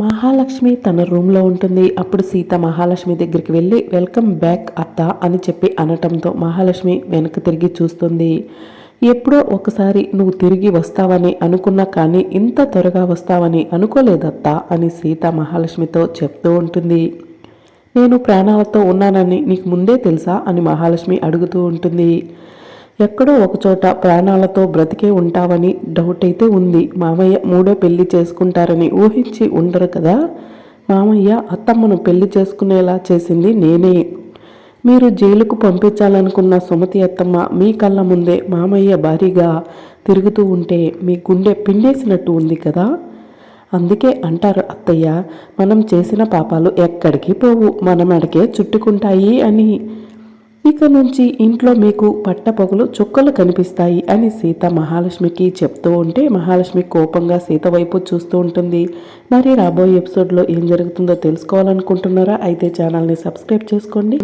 మహాలక్ష్మి తన రూమ్లో ఉంటుంది. అప్పుడు సీత మహాలక్ష్మి దగ్గరికి వెళ్ళి వెల్కమ్ బ్యాక్ అత్త అని చెప్పి అనటంతో మహాలక్ష్మి వెనక్కి తిరిగి చూస్తుంది. ఎప్పుడో ఒకసారి నువ్వు తిరిగి వస్తావని అనుకున్నా కానీ ఇంత త్వరగా వస్తావని అనుకోలేదత్తా అని సీత మహాలక్ష్మితో చెప్తూ ఉంటుంది. నేను ప్రాణాలతో ఉన్నానని నీకు ముందే తెలుసా అని మహాలక్ష్మి అడుగుతూ ఉంటుంది. ఎక్కడో ఒకచోట ప్రాణాలతో బ్రతికే ఉంటావని డౌట్ అయితే ఉంది. మామయ్య మూడో పెళ్ళి చేసుకుంటారని ఊహించి ఉండరు కదా? మామయ్య అత్తమ్మను పెళ్ళి చేసుకునేలా చేసింది నేనే. మీరు జైలుకు పంపించాలనుకున్న సుమతి అత్తమ్మ మీ కళ్ళ ముందే మామయ్య భారీగా తిరుగుతూ ఉంటే మీ గుండె పిండేసినట్టు ఉంది కదా? అందుకే అంటారు అత్తయ్య మనం చేసిన పాపాలు ఎక్కడికి పోవు మన మెడకే చుట్టుకుంటాయి అని. ఇక నుంచి ఇంట్లో మీకు పట్టపొగలు చుక్కలు కనిపిస్తాయి అని సీత మహాలక్ష్మికి చెప్తూ ఉంటే మహాలక్ష్మి కోపంగా సీత వైపు చూస్తూ ఉంటుంది. మరి రాబోయే ఎపిసోడ్లో ఏం జరుగుతుందో తెలుసుకోవాలనుకుంటున్నారా? అయితే ఛానల్ని సబ్స్క్రైబ్ చేసుకోండి.